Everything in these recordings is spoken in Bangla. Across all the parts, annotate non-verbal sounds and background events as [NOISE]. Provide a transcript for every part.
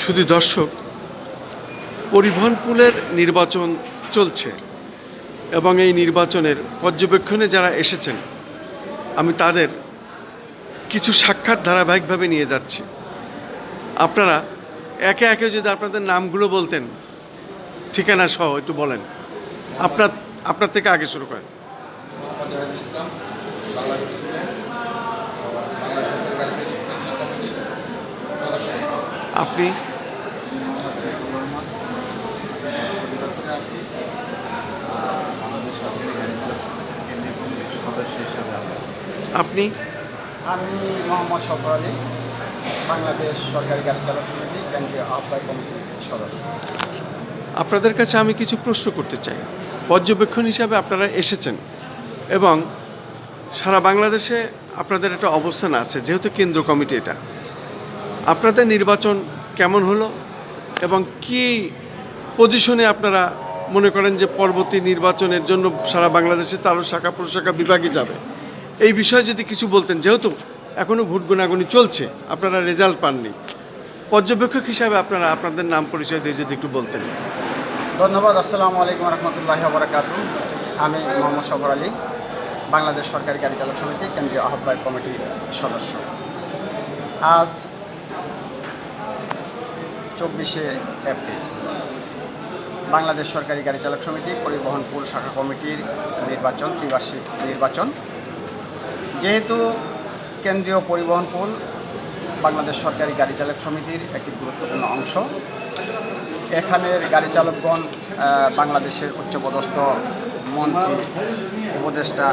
শুধু দর্শক, পরিবহন পুলের নির্বাচন চলছে এবং এই নির্বাচনের পর্যবেক্ষণে যারা এসেছেন, আমি তাদের কিছু সাক্ষাৎ ধারাবাহিকভাবে নিয়ে যাচ্ছি। আপনারা একে একে যদি আপনাদের নামগুলো বলতেন, ঠিকানা সহ একটু বলেন। আপনার আপনার থেকে আগে শুরু করেন। আছি। আপনি? আমি মোহাম্মদ সফর আলী বাংলাদেশ সরকারি গাড়ি চালক সমিতি কেন্দ্রীয় আহ্বায়ক কমিটির সদস্য। আপনাদের কাছে আমি কিছু প্রশ্ন করতে চাই। পর্যবেক্ষণ হিসাবে আপনারা এসেছেন এবং সারা বাংলাদেশে আপনাদের একটা অবস্থান আছে যেহেতু কেন্দ্র কমিটি এটা। আপনাদের নির্বাচন কেমন হলো এবং কি পজিশনে আপনারা মনে করেন যে পরবর্তী নির্বাচনের জন্য সারা বাংলাদেশে তারও শাখা প্রশাখা বিভাগে যাবে? এই বিষয়ে যদি কিছু বলতেন, যেহেতু এখনও ভোট গোনাগুনি চলছে, আপনারা রেজাল্ট পাননি। পর্যবেক্ষক হিসাবে আপনারা আপনাদের নাম পরিচয় দিয়ে যদি একটু বলতেন। ধন্যবাদ, আসসালামু আলাইকুম রহমতুল্লাহ বরাকাত আমি মোহাম্মদ সফর আলী, বাংলাদেশ সরকারি গাড়ি চালক সমিতি, কেন্দ্রীয় আহ্বায়ক কমিটির সদস্য। আজ চব্বিশে এপ্রিল। বাংলাদেশ সরকারি গাড়ি চালক সমিতি, পরিবহন পুল শাখা কমিটির নির্বাচন, ত্রিবার্ষিক নির্বাচন। যেহেতু কেন্দ্রীয় পরিবহন পুল বাংলাদেশ সরকারি গাড়ি চালক সমিতির একটি গুরুত্বপূর্ণ অংশ, এখানের গাড়ি চালকগণ বাংলাদেশের উচ্চপদস্থ মন্ত্রী, উপদেষ্টা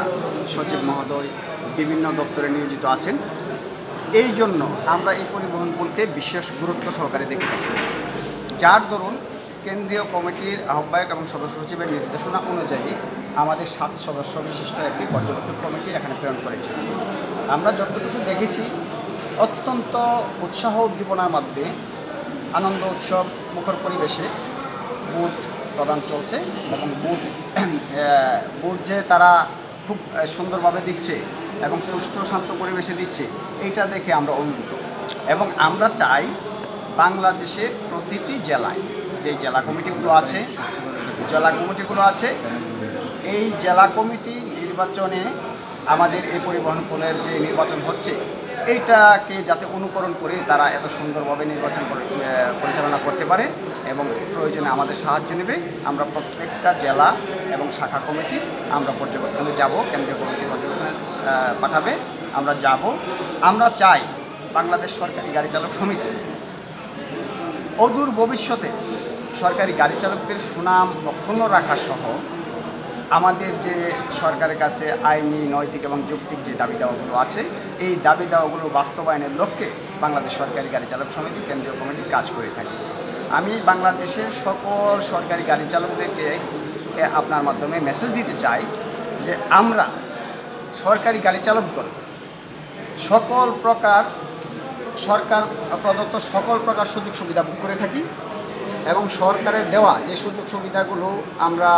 সচিব মহোদয়, বিভিন্ন দপ্তরে নিয়োজিত আছেন। এই জন্য আমরা এই পরিবহন পুলকে বিশেষ গুরুত্ব সহকারে দেখে যার দরুন কেন্দ্রীয় কমিটির আহ্বায়ক এবং সদস্য সচিবের নির্দেশনা অনুযায়ী আমাদের সাত সদস্য বিশিষ্ট একটি পর্যবেক্ষক কমিটি এখানে প্রেরণ করেছে। আমরা যতটুকু দেখেছি, অত্যন্ত উৎসাহ উদ্দীপনার মধ্যে আনন্দ উৎসব, মুখর পরিবেশে বুট প্রদান চলছে এবং বুট [CLEARS THROAT] বুট যে তারা খুব সুন্দরভাবে দিচ্ছে এবং সুষ্ঠু শান্ত পরিবেশে দিচ্ছে, এইটা দেখে আমরা অভিভূত। এবং আমরা চাই বাংলাদেশের প্রতিটি জেলায়, যে জেলা কমিটিগুলো আছে, জেলা কমিটিগুলো আছে, এই জেলা কমিটি নির্বাচনে আমাদের এই পরিবহন পুলের যে নির্বাচন হচ্ছে, এইটাকে যাতে অনুকরণ করে তারা এত সুন্দরভাবে নির্বাচন পরিচালনা পারে এবং প্রয়োজনে আমাদের সাহায্য নেবে। আমরা প্রত্যেকটা জেলা এবং শাখা কমিটি আমরা পর্যবেক্ষণে যাব, কেন্দ্রীয় কমিটি পর্যবেক্ষণে পাঠাবে। আমরা যাব। আমরা চাই বাংলাদেশ সরকারি গাড়ি চালক সমিতি অদূর ভবিষ্যতে সরকারি গাড়ি চালকদের সুনাম অক্ষুণ্ণ রাখা সহ আমাদের যে সরকারের কাছে আইনি, নৈতিক এবং যৌক্তিক যে দাবি দাওয়াগুলো আছে, এই দাবি দাওয়াগুলো বাস্তবায়নের লক্ষ্যে বাংলাদেশ সরকারি গাড়ি চালক সমিতি, কেন্দ্রীয় কমিটি কাজ করে থাকে। আমি বাংলাদেশের সকল সরকারি গাড়ি চালকদেরকে আপনার মাধ্যমে মেসেজ দিতে চাই যে আমরা সরকারি গাড়ি চালকগণ সকল প্রকার সরকার প্রদত্ত সকল প্রকার সুযোগ সুবিধা ভোগ করে থাকি এবং সরকারের দেওয়া যে সুযোগ সুবিধাগুলো আমরা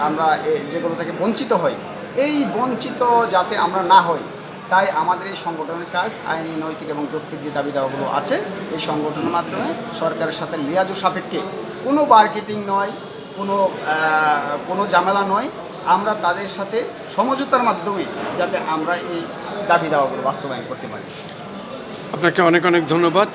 আমরা যেগুলো থেকে বঞ্চিত হই, এই বঞ্চিত যাতে আমরা না হই তাই আমাদের এই সংগঠনের কাজ, আইনি, নৈতিক এবং যৌক্তিক যে দাবি দাওয়াগুলো আছে, এই সংগঠনের মাধ্যমে সরকারের সাথে লিয়াজু সাপেক্ষে কোনো মার্কেটিং নয়, কোনো কোনো ঝামেলা নয়। আমরা তাদের সাথে সমঝোতার মাধ্যমে যাতে আমরা এই দাবি দাওয়াগুলো বাস্তবায়ন করতে পারি। আপনাকে অনেক অনেক ধন্যবাদ।